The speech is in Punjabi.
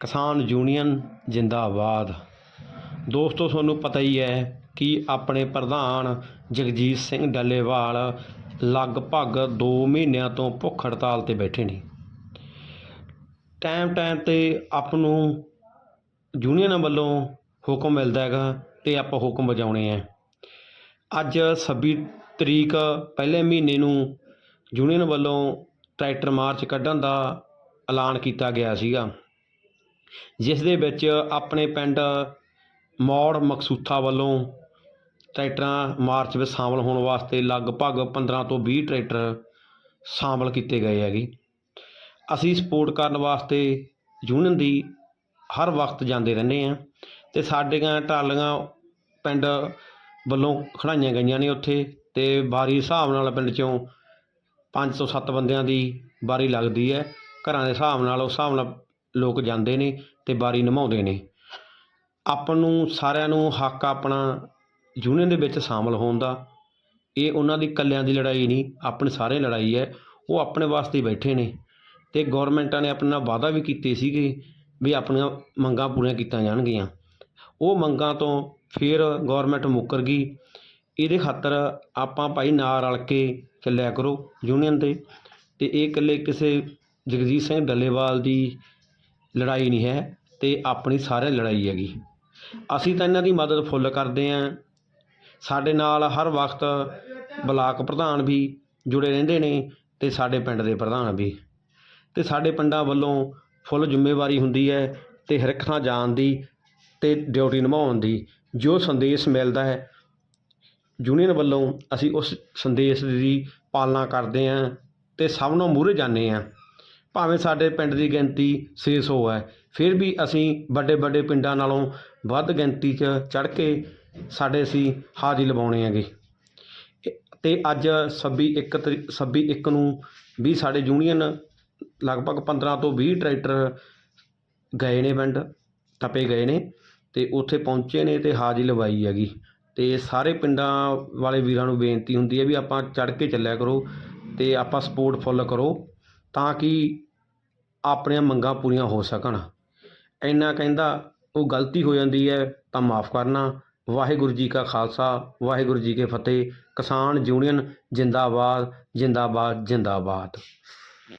ਕਿਸਾਨ ਯੂਨੀਅਨ ਜਿੰਦਾਬਾਦ। ਦੋਸਤੋ, ਤੁਹਾਨੂੰ ਪਤਾ ਹੀ ਹੈ ਕਿ ਆਪਣੇ ਪ੍ਰਧਾਨ ਜਗਜੀਤ ਸਿੰਘ ਡੱਲੇਵਾਲ ਲਗਭਗ 2 ਮਹੀਨਿਆਂ ਤੋਂ ਭੁੱਖ ਹੜਤਾਲ ਤੇ ਬੈਠੇ ਨੇ। ਟਾਈਮ ਟਾਈਮ ਤੇ ਆਪ ਨੂੰ ਯੂਨੀਅਨ ਵੱਲੋਂ ਹੁਕਮ ਮਿਲਦਾ ਹੈਗਾ ਤੇ ਆਪਾਂ ਹੁਕਮ ਵਜਾਉਣੇ ਆ। ਅੱਜ 26 ਤਰੀਕ ਪਹਿਲੇ ਮਹੀਨੇ ਨੂੰ ਯੂਨੀਅਨ ਵੱਲੋਂ ਟਰੈਕਟਰ ਮਾਰਚ ਕੱਢਣ ਦਾ ਐਲਾਨ ਕੀਤਾ ਗਿਆ ਸੀਗਾ। ਜਿਸ ਦੇ ਵਿੱਚ ਆਪਣੇ ਪਿੰਡ ਮੌੜ ਮਕਸੂਥਾ ਵੱਲੋਂ ਟਰੈਕਟਰਾਂ ਮਾਰਚ ਵਿੱਚ ਸ਼ਾਮਲ ਹੋਣ ਵਾਸਤੇ ਲਗਭਗ 15 ਤੋਂ ਵੀਹ ਟਰੈਕਟਰ ਸ਼ਾਮਲ ਕੀਤੇ ਗਏ ਹੈਗੇ। ਅਸੀਂ ਸਪੋਰਟ ਕਰਨ ਵਾਸਤੇ ਯੂਨੀਅਨ ਦੀ ਹਰ ਵਕਤ ਜਾਂਦੇ ਰਹਿੰਦੇ ਹਾਂ ਅਤੇ ਸਾਡੀਆਂ ਟਰਾਲੀਆਂ ਪਿੰਡ ਵੱਲੋਂ ਖੜਾਈਆਂ ਗਈਆਂ ਨੇ ਉੱਥੇ ਅਤੇ ਵਾਰੀ ਹਿਸਾਬ ਨਾਲ ਪਿੰਡ ਚੋਂ ਪੰਜ ਤੋਂ ਸੱਤ ਬੰਦਿਆਂ ਦੀ ਵਾਰੀ ਲੱਗਦੀ ਹੈ। ਘਰਾਂ ਦੇ ਹਿਸਾਬ ਨਾਲ ਉਸ ਹਿਸਾਬ ਨਾਲ ਲੋਕ ਜਾਂਦੇ ਨੇ ਅਤੇ ਵਾਰੀ ਨਿਭਾਉਂਦੇ ਨੇ। ਆਪਾਂ ਨੂੰ ਸਾਰਿਆਂ ਨੂੰ ਹੱਕ ਆਪਣਾ ਯੂਨੀਅਨ ਦੇ ਵਿੱਚ ਸ਼ਾਮਲ ਹੋਣ ਦਾ। ਇਹ ਉਹਨਾਂ ਦੀ ਇਕੱਲਿਆਂ ਦੀ ਲੜਾਈ ਨਹੀਂ, ਆਪਣੀ ਸਾਰੇ ਲੜਾਈ ਹੈ, ਉਹ ਆਪਣੇ ਵਾਸਤੇ ਬੈਠੇ ਨੇ। ਅਤੇ ਗੌਰਮੈਂਟਾਂ ਨੇ ਆਪਣੇ ਨਾਲ ਵਾਅਦਾ ਵੀ ਕੀਤੇ ਸੀਗੇ ਵੀ ਆਪਣੀਆਂ ਮੰਗਾਂ ਪੂਰੀਆਂ ਕੀਤੀਆਂ ਜਾਣਗੀਆਂ। ਉਹ ਮੰਗਾਂ ਤੋਂ ਫਿਰ ਗੌਰਮੈਂਟ ਮੁੱਕਰ ਗਈ। ਇਹਦੇ ਖਾਤਰ ਆਪਾਂ ਭਾਈ ਨਾਲ ਰਲ ਕੇ ਚੱਲਿਆ ਕਰੋ ਯੂਨੀਅਨ 'ਤੇ। ਅਤੇ ਇਹ ਇਕੱਲੇ ਕਿਸੇ ਜਗਜੀਤ ਸਿੰਘ ਡੱਲੇਵਾਲ ਦੀ ਲੜਾਈ ਨਹੀਂ ਹੈ ਅਤੇ ਆਪਣੀ ਸਾਰੇ ਲੜਾਈ ਹੈਗੀ। ਅਸੀਂ ਤਾਂ ਇਹਨਾਂ ਦੀ ਮਦਦ ਫੁੱਲ ਕਰਦੇ ਹਾਂ। ਸਾਡੇ ਨਾਲ ਹਰ ਵਕਤ ਬਲਾਕ ਪ੍ਰਧਾਨ ਵੀ ਜੁੜੇ ਰਹਿੰਦੇ ਨੇ ਅਤੇ ਸਾਡੇ ਪਿੰਡ ਦੇ ਪ੍ਰਧਾਨ ਵੀ। ਅਤੇ ਸਾਡੇ ਪਿੰਡਾਂ ਵੱਲੋਂ ਫੁੱਲ ਜ਼ਿੰਮੇਵਾਰੀ ਹੁੰਦੀ ਹੈ ਅਤੇ ਹਰ ਇੱਕ ਥਾਂ ਜਾਣ ਦੀ ਅਤੇ ਡਿਊਟੀ ਨਿਭਾਉਣ ਦੀ। ਜੋ ਸੰਦੇਸ਼ ਮਿਲਦਾ ਹੈ, ਯੂਨੀਅਨ ਵੱਲੋਂ ਅਸੀਂ ਉਸ ਸੰਦੇਸ਼ ਦੀ ਪਾਲਣਾ ਕਰਦੇ ਹਾਂ ਅਤੇ ਸਭ ਨੂੰ ਮੂਹਰੇ ਜਾਂਦੇ ਹਾਂ। ਭਾਵੇਂ ਸਾਡੇ ਪਿੰਡ ਦੀ ਗਿਣਤੀ 600 ਹੈ, ਫਿਰ ਵੀ ਅਸੀਂ ਵੱਡੇ ਵੱਡੇ ਪਿੰਡਾਂ ਨਾਲੋਂ ਵੱਧ ਗਿਣਤੀ 'ਚ ਚੜ੍ਹ ਕੇ ਸਾਡੇ ਅਸੀਂ ਹਾਜ਼ਰੀ ਲਵਾਉਣੇ ਹੈਗੇ। ਅਤੇ ਅੱਜ 26 ਇੱਕ ਤਰੀ 26 ਇੱਕ ਨੂੰ ਵੀ ਸਾਡੇ ਯੂਨੀਅਨ ਲਗਭਗ 15 ਤੋਂ ਵੀਹ ਟਰੈਕਟਰ ਗਏ ਨੇ ਪਿੰਡ, ਟੱਪੇ ਗਏ ਨੇ ਅਤੇ ਉੱਥੇ ਪਹੁੰਚੇ ਨੇ ਅਤੇ ਹਾਜ਼ਰੀ ਲਵਾਈ ਹੈਗੀ। ਅਤੇ ਸਾਰੇ ਪਿੰਡਾਂ ਵਾਲੇ ਵੀਰਾਂ ਨੂੰ ਬੇਨਤੀ ਹੁੰਦੀ ਹੈ ਵੀ ਆਪਾਂ ਚੜ੍ਹ ਕੇ ਚੱਲਿਆ ਕਰੋ ਅਤੇ ਆਪਾਂ ਸਪੋਰਟ ਫੁੱਲ ਕਰੋ। ਤਾਂ ਕਿ ਆਪਣੀਆਂ ਮੰਗਾਂ ਪੂਰੀਆਂ ਹੋ ਸਕਣ। ਇੰਨਾ ਕਹਿੰਦਾ, ਉਹ ਗਲਤੀ ਹੋ ਜਾਂਦੀ ਹੈ, ਤਾਂ ਮਾਫ ਕਰਨਾ। ਵਾਹਿਗੁਰੂ ਜੀ ਕਾ ਖਾਲਸਾ, ਵਾਹਿਗੁਰੂ ਜੀ ਕੀ ਫਤਿਹ। ਕਿਸਾਨ ਯੂਨੀਅਨ, ਜਿੰਦਾਬਾਦ ਜਿੰਦਾਬਾਦ ਜਿੰਦਾਬਾਦ।